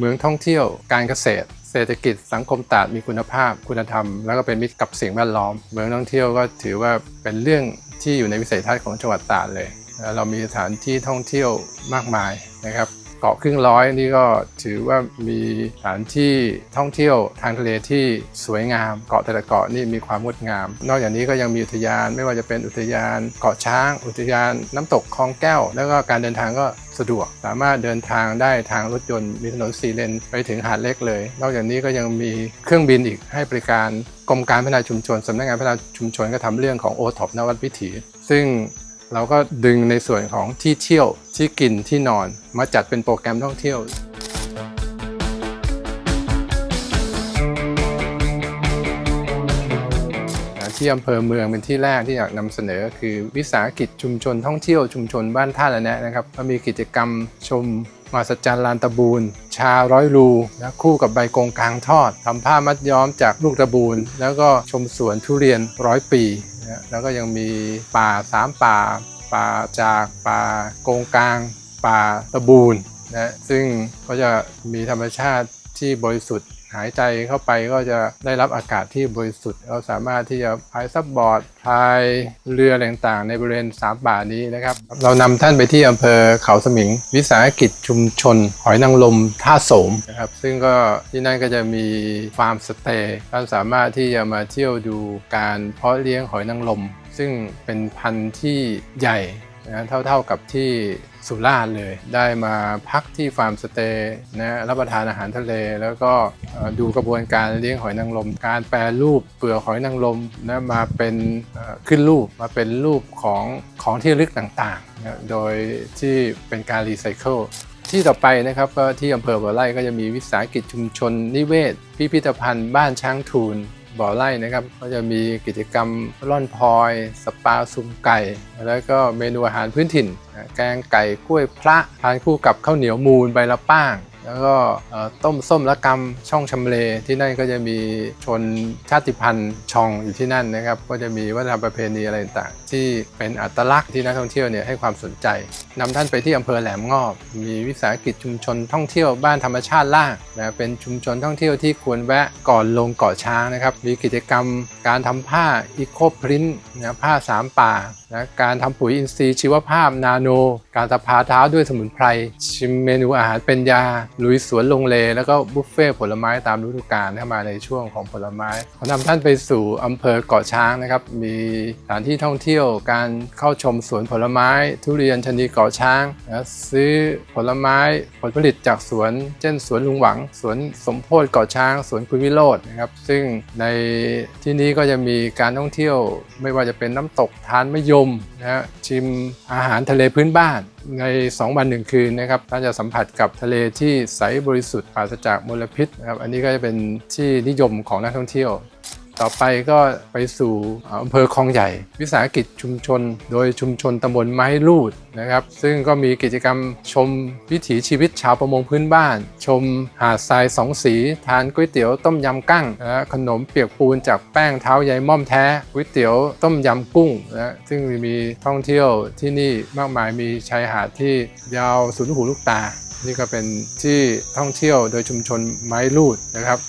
เมืองท่องเที่ยว การเกษตร เศรษฐกิจสังคมตาดมีคุณภาพ คุณธรรม แล้วก็เป็นมิตรกับสิ่งแวดล้อม เมืองท่องเที่ยวก็ถือว่าเป็นเรื่องที่อยู่ในวิสัยทัศน์ของจังหวัดตาดเลย เรามีสถานที่ท่องเที่ยวมากมายนะครับ เกาะครึ่งร้อยนี่ก็ถือว่ามีสถานที่ท่องเที่ยวทางทะเลที่สวยงาม เกาะแต่ละเกาะนี่มีความงดงาม นอกจากนี้ก็ยังมีอุทยานไม่ว่าจะเป็นอุทยาน เกาะช้าง อุทยานน้ำตกคลองแก้ว แล้วก็การเดินทางก็สะดวก สามารถเดินทางได้ทางรถยนต์มีถนนสี่เลนไปถึงหาดเล็กเลย นอกจากนี้ก็ยังมีเครื่องบินอีกให้บริการกรมการพัฒนาชุมชนสำนักงานพัฒนาชุมชนก็ทำเรื่องของโอท็อปนวัดวิถี ซึ่ง เราก็ดึงในส่วนของที่เที่ยวที่กินที่นอน มาจัดเป็นโปรแกรมท่องเที่ยวที่อำเภอเมืองเป็นที่แรกที่อยากนำเสนอ คือวิสาหกิจชุมชนท่องเที่ยวชุมชนบ้านท่าละแนะนะครับก็มีกิจกรรมชมมาสจันลานตะบูนชาร้อยรูนะคู่กับใบกงกลางทอดทำผ้ามัดย้อมจากลูกตะบูนแล้วก็ชมสวนทุเรียนร้อยปี นะแล้วก็ยังมีป่าสามป่า ป่าจากป่าโกงกลาง ป่าตะบูนนะซึ่งก็จะมีธรรมชาติที่บริสุทธิ์ หายใจเข้าไปก็จะได้รับอากาศที่บริสุทธิ์เราสามารถที่จะพายซับบอร์ดพายเรือต่างๆ ในบริเวณสามป่านี้นะครับ เรานำท่านไปที่อำเภอเขาสมิง วิสาหกิจชุมชน หอยนางรมท่าโสมนะครับซึ่งก็ที่นั่นก็จะมีฟาร์มสเตย์ท่านสามารถที่จะมาเที่ยวดูการเพาะเลี้ยงหอยนางรมซึ่งเป็นพันธุ์ที่ใหญ่ นะเท่าๆกับที่สุราษฎร์เลย ได้มาพักที่ฟาร์มสเตย์นะรับประทานอาหารทะเล แล้วก็ดูกระบวนการเลี้ยงหอยนางรมการแปรรูปเปลือกหอยนางรมนะมาเป็นขึ้นรูปมาเป็นรูปของของที่ลึกต่างๆนะโดยที่เป็นการรีไซเคิลที่ต่อไปนะครับก็ที่อำเภอบ่อไร่ก็จะมีวิสาหกิจชุมชนนิเวศ พิพิธภัณฑ์บ้านช้างทูล บ่อไร่นะครับ ก็จะมีกิจกรรมร่อนพลอย สปาซุมไก่ แล้วก็เมนูอาหารพื้นถิ่น แกงไก่กล้วยพระทานคู่กับข้าวเหนียวมูนใบละป้าง แล้วก็ต้มส้มละกำช่องชำเลที่นั่นก็จะมีชนชาติพันธุ์ชองอยู่ที่นั่นนะครับ ก็จะมีวัฒนธรรมประเพณีอะไรต่างๆที่เป็นอัตลักษณ์ที่นักท่องเที่ยวเนี่ยให้ความสนใจนำท่านไปที่อำเภอแหลมงอบ มีวิสาหกิจชุมชนท่องเที่ยวบ้านธรรมชาติล่างนะเป็นชุมชนท่องเที่ยวที่ควรแวะก่อนลงเกาะช้างนะครับมีกิจกรรมการทำผ้าอีโคพรินต์นะผ้าสามป่า นะการทำปุ๋ยอินทรีย์ชีวภาพนาโน การสะพาเท้าด้วยสมุนไพร ชิมเมนูอาหารเป็นยา ลุยสวนลงเล แล้วก็บุฟเฟ่ผลไม้ตามฤดูกาลเข้ามาในช่วงของผลไม้ ขอนำท่านไปสู่อำเภอเกาะช้างนะครับ มีสถานที่ท่องเที่ยวการเข้าชมสวนผลไม้ ทุเรียนชนีเกาะช้างนะซื้อผลไม้ผลผลิตจากสวน เช่นสวนลุงหวัง สวนสมโพธิเกาะช้าง สวนคุณวิโรจน์นะครับซึ่งในที่นี้ก็จะมีการท่องเที่ยวไม่ว่าจะเป็นน้ำตกทานมะยมนะฮะชิมอาหารทะเลพื้นบ้านใน 2 วัน 1 คืนนะครับท่านจะสัมผัสกับทะเลที่ใสบริสุทธิ์ปราศจากมลพิษนะครับอันนี้ก็จะเป็นที่นิยมของนักท่องเที่ยว ต่อไปก็ไปสู่อำเภอคลองใหญ่ วิสาหกิจชุมชน โดยชุมชนตำบลไม้ลูดนะครับ ซึ่งก็มีกิจกรรมชมวิถีชีวิตชาวประมงพื้นบ้าน ชมหาดทรายสองสี ทานก๋วยเตี๋ยวต้มยำกั้งนะขนมเปียกปูนจากแป้งเท้าใยม่อมแท้ก๋วยเตี๋ยวต้มยำกุ้งนะซึ่งมีท่องเที่ยวที่นี่มากมายมีชายหาดที่ยาวสุดหูลูกตา นี่ก็เป็นที่ท่องเที่ยวโดยชุมชนไม้ลูดนะครับ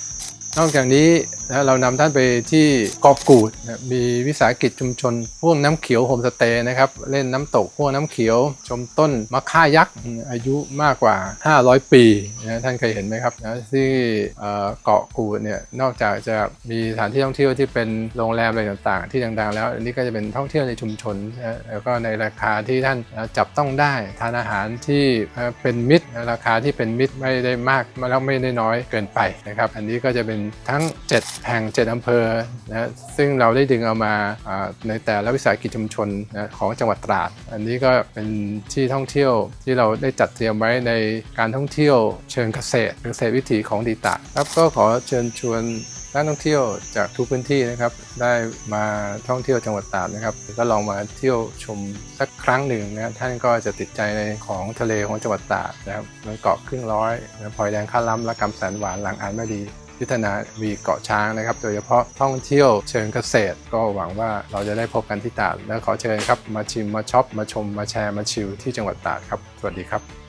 นอกจากนี้ นะเรานำท่านไปที่เกาะกูดนะมีวิสาหกิจชุมชนห่วงน้ำเขียวโฮมสเตย์นะครับ เล่นน้ำตกห่วงน้ำเขียว ชมต้นมะค่ายักษ์อายุมากกว่า 500 ปีนะท่านเคยเห็นไหมครับนะที่เกาะกูดเนี่ยนอกจากจะมีสถานที่ท่องเที่ยวที่เป็นโรงแรมอะไรต่างๆ ที่ดังๆ แล้วอันนี้ก็จะเป็นท่องเที่ยวในชุมชนนะแล้วก็ในราคาที่ท่านนะจับต้องได้ทานอาหารที่เอ่อเป็นมิตรราคาที่เป็นมิตรไม่ได้มากแล้วไม่ได้น้อยเกินไปนะครับ อันนี้ก็จะเป็นทั้ง 7แห่ง 7 อำเภอนะซึ่งเราได้ดึงเอามาในแต่ละวิสาหกิจชุมชนนะของจังหวัดตราด อันนี้ก็เป็นที่ท่องเที่ยวที่เราได้จัดเตรียมไว้ในการท่องเที่ยวเชิงเกษตรเกษตรวิถีของดีตาครับก็ขอเชิญชวนนักท่องเที่ยวจากทุกพื้นที่นะครับได้มาท่องเที่ยวจังหวัดตราดนะครับ ก็ลองมาเที่ยวชมสักครั้งหนึ่งนะท่านก็จะติดใจในของทะเลของจังหวัดตราดนะครับมันเกาะครึ่งร้อยนะพลอยแดงข้าล้ำและกำแสนหวานหลังอ่านไม่ดี ยุทธนาวีเกาะช้างนะครับ โดยเฉพาะท่องเที่ยวเชิงเกษตร ก็หวังว่าเราจะได้พบกันที่ตราดและขอเชิญครับมาชิมมาช็อปมาชมมาแชร์มาชิลที่จังหวัดตราดครับ สวัสดีครับ